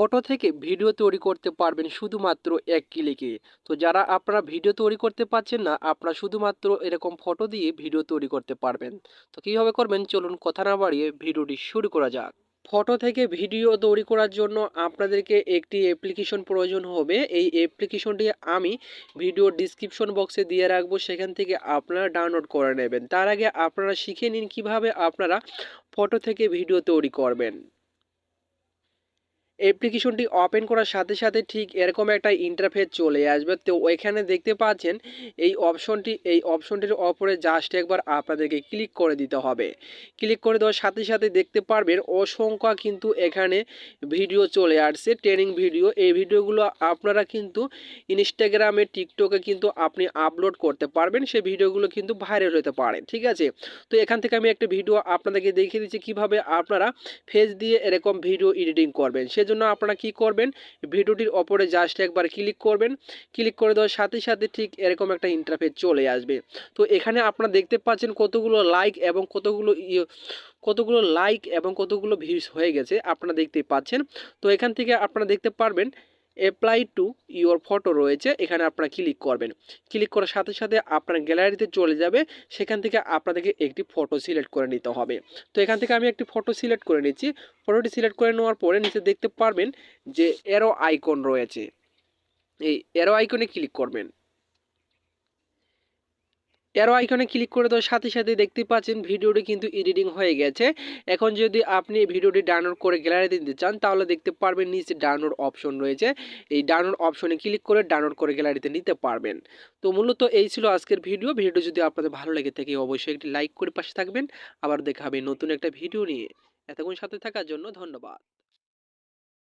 Photo থেকে video তৈরি করতে পারবেন শুধুমাত্র এক ক্লিকে। তো যারা আপনারা ভিডিও তৈরি করতে পারছেন না, আপনারা শুধুমাত্র এরকম ফটো দিয়ে ভিডিও তৈরি করতে পারবেন। তো কীভাবে করবেন? চলুন কথা না বাড়িয়ে ভিডিওটি শুরু করা যাক। ফটো থেকে ভিডিও তৈরি করার জন্য আপনাদেরকে একটি অ্যাপ্লিকেশন প্রয়োজন হবে। এই অ্যাপ্লিকেশনটি আমি ভিডিও ডিসক্রিপশন বক্সে দিয়ে রাখব। সেখান থেকে আপনারা ডাউনলোড করে নেবেন। তার আগে আপনারা শিখে নিন কীভাবে আপনারা ফটো থেকে ভিডিও তৈরি করবেন। অ্যাপ্লিকেশনটি ওপেন করার সাথে সাথে ঠিক এরকম একটা ইন্টারফেস চলে আসবে। তো ওইখানে দেখতে পাচ্ছেন, এই অপশনটি এই অপশনটির ওপরে জাস্ট একবার আপনাদেরকে ক্লিক করে দিতে হবে। ক্লিক করে দেওয়ার সাথে সাথে দেখতে পারবেন, অসংখ্য কিন্তু এখানে ভিডিও চলে আসছে ট্রেনিং ভিডিও এই ভিডিওগুলো আপনারা কিন্তু ইনস্টাগ্রামে টিকটকে কিন্তু আপনি আপলোড করতে পারবেন, সেই ভিডিওগুলো কিন্তু ভাইরাল হতে পারে, ঠিক আছে? তো এখান থেকে আমি একটা ভিডিও আপনাদেরকে দেখিয়ে দিচ্ছি কীভাবে আপনারা ফেস দিয়ে এরকম ভিডিও এডিটিং করবেন। সেজন্য আপনারা কি করবেন? ভিডিওটির ওপরে জাস্ট একবার ক্লিক করবেন। ক্লিক করে দেওয়ার সাথে সাথে ঠিক এরকম একটা ইন্টারফেস চলে আসবে। তো এখানে আপনারা দেখতে পাচ্ছেন কতগুলো লাইক এবং কতগুলো কতগুলো লাইক এবং কতগুলো ভিউস হয়ে গেছে। আপনারা দেখতে পাচ্ছেন। তো এখান থেকে আপনারা দেখতে পারবেন অ্যাপ্লাই টু ইওর ফটো রয়েছে, এখানে আপনারা ক্লিক করবেন। ক্লিক করার সাথে সাথে আপনার গ্যালারিতে চলে যাবে, সেখান থেকে আপনাদেরকে একটি ফটো সিলেক্ট করে নিতে হবে। তো এখান থেকে আমি একটি ফটো সিলেক্ট করে নিচ্ছি। ফটোটি সিলেক্ট করে নেওয়ার পরে নিচে দেখতে পারবেন যে এরো আইকন রয়েছে। এই এরো আইকনে ক্লিক করবেন। এরো আইকনে ক্লিক করে দেওয়ার সাথে সাথে দেখতে পাচ্ছেন ভিডিওটি কিন্তু এডিটিং হয়ে গেছে। এখন যদি আপনি ভিডিওটি ডাউনলোড করে গ্যালারিতে দিতে চান, তাহলে দেখতে পারবেন নিচে ডাউনলোড অপশন রয়েছে। এই ডাউনলোড অপশনে ক্লিক করে ডাউনলোড করে গ্যালারিতে নিতে পারবেন। তো মূলত এই ছিল আজকের ভিডিও ভিডিওটি যদি আপনাদের ভালো লেগে থাকে, অবশ্যই একটি লাইক করে পাশে থাকবেন। আবার দেখা হবে নতুন একটা ভিডিও নিয়ে। এতক্ষণ সাথে থাকার জন্য ধন্যবাদ।